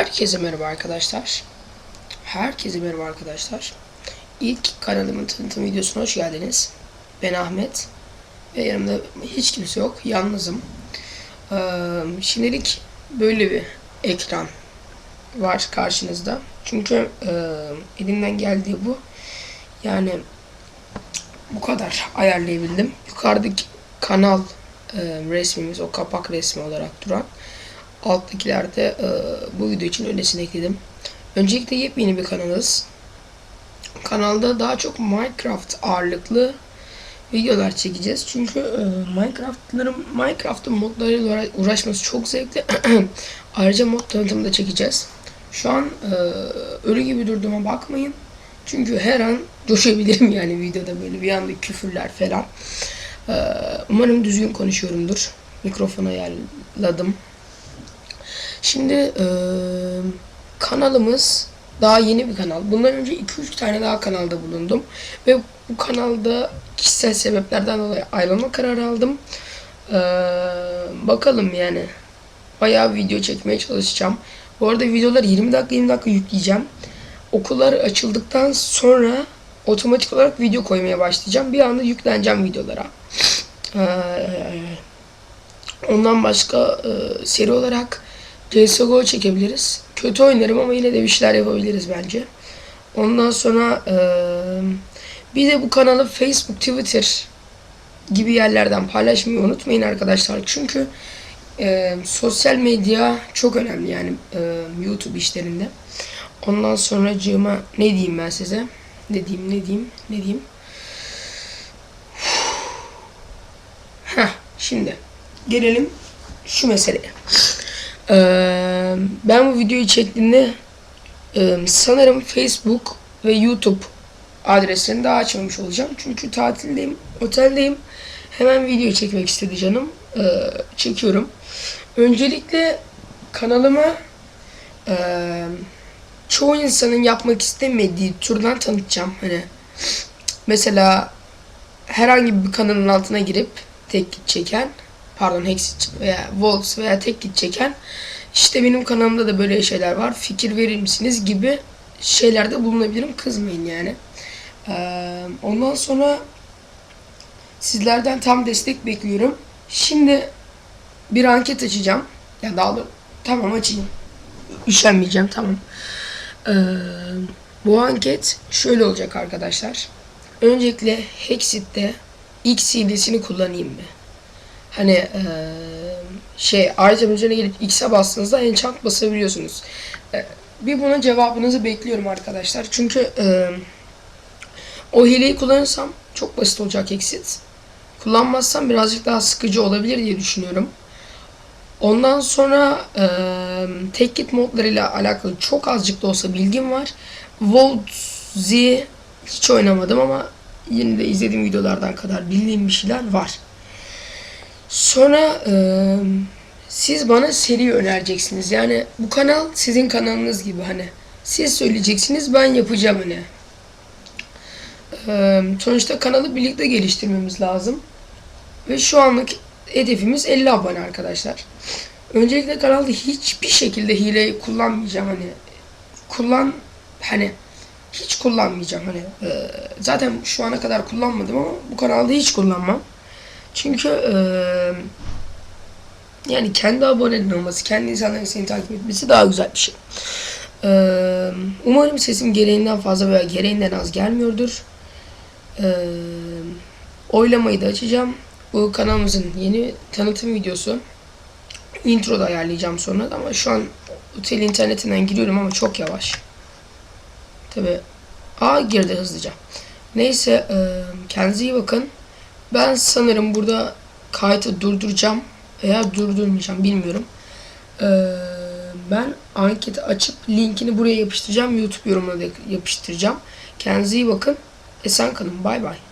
Herkese merhaba arkadaşlar. Herkese merhaba arkadaşlar. İlk kanalımın tanıtım videosuna hoş geldiniz. Ben Ahmet. Ve yanımda hiç kimse yok. Yalnızım. Ee, şimdilik böyle bir ekran var karşınızda. Çünkü e, elimden geldiği bu. Yani bu kadar ayarlayabildim. Yukarıdaki kanal e, resmimiz o kapak resmi olarak duran alttakilerde e, bu video için öylesine ekledim. Öncelikle yepyeni bir kanalız. Kanalda daha çok Minecraft ağırlıklı videolar çekeceğiz. Çünkü e, Minecraft'ların Minecraft'ın modlarıyla uğra- uğraşması çok zevkli. Ayrıca mod tanıtımı da çekeceğiz. Şu an e, ölü gibi durduğuma bakmayın. Çünkü her an coşabilirim yani videoda böyle bir anda küfürler falan. E, umarım düzgün konuşuyorumdur. Mikrofonu ayarladım. Şimdi e, kanalımız daha yeni bir kanal. Bundan önce 2-3 tane daha kanalda bulundum. Ve bu kanalda kişisel sebeplerden dolayı ayrılma kararı aldım. E, bakalım yani. Bayağı video çekmeye çalışacağım. Bu arada videoları 20 dakika 20 dakika yükleyeceğim. Okullar açıldıktan sonra otomatik olarak video koymaya başlayacağım. Bir anda yükleneceğim videolara. Eee Ondan başka e, seri olarak CSGO çekebiliriz. Kötü oynarım ama yine de bir şeyler yapabiliriz bence. Ondan sonra e, bir de bu kanalı Facebook, Twitter gibi yerlerden paylaşmayı unutmayın arkadaşlar. Çünkü e, sosyal medya çok önemli yani e, YouTube işlerinde. Ondan sonra cığıma ne diyeyim ben size? Ne diyeyim, ne diyeyim, ne diyeyim? Heh, şimdi gelelim şu meseleye. Ee, ben bu videoyu çektiğimde e, sanırım Facebook ve YouTube adreslerini daha açmamış olacağım. Çünkü tatildeyim, oteldeyim. Hemen video çekmek istedi canım. Ee, çekiyorum. Öncelikle kanalıma e, çoğu insanın yapmak istemediği türden tanıtacağım. Hani mesela herhangi bir kanalın altına girip tek çeken pardon Hexit veya Volks veya tek git çeken işte benim kanalımda da böyle şeyler var. Fikir verir misiniz gibi şeylerde bulunabilirim. Kızmayın yani. Ee, ondan sonra sizlerden tam destek bekliyorum. Şimdi bir anket açacağım. Ya daha doğrusu tamam açayım. Üşenmeyeceğim tamam. Ee, bu anket şöyle olacak arkadaşlar. Öncelikle Hexit'te X hilesini kullanayım mı? Hani eee, şey item üzerine gelip X'e bastığınızda enchant basabiliyorsunuz. Eee, bir buna cevabınızı bekliyorum arkadaşlar. Çünkü eee, o hileyi kullanırsam çok basit olacak exit. Kullanmazsam birazcık daha sıkıcı olabilir diye düşünüyorum. Ondan sonra eee tek git modlarıyla alakalı çok azıcık da olsa bilgim var. Volt Z hiç oynamadım ama yine de izlediğim videolardan kadar bildiğim bir şeyler var. Sonra eee, siz bana seri önereceksiniz. Yani bu kanal sizin kanalınız gibi hani. Siz söyleyeceksiniz ben yapacağım hani. Eee, sonuçta kanalı birlikte geliştirmemiz lazım. Ve şu anlık hedefimiz 50 abone arkadaşlar. Öncelikle kanalda hiçbir şekilde hile kullanmayacağım hani. Kullan hani hiç kullanmayacağım hani. Eee, zaten şu ana kadar kullanmadım ama bu kanalda hiç kullanmam. Çünkü eee, yani kendi abonenin olması, kendi insanların seni takip etmesi daha güzel bir şey. Eee, umarım sesim gereğinden fazla veya gereğinden az gelmiyordur. Eee, oylamayı da açacağım. Bu kanalımızın yeni tanıtım videosu. Intro da ayarlayacağım sonra ama şu an otel internetinden giriyorum ama çok yavaş. Tabi. Aa girdi hızlıca. Neyse kendinize iyi bakın. Ben sanırım burada kaydı durduracağım veya durdurmayacağım bilmiyorum. Ee, ben anketi açıp linkini buraya yapıştıracağım. YouTube yorumuna da yapıştıracağım. Kendinize iyi bakın. Esen kalın. Bay bay.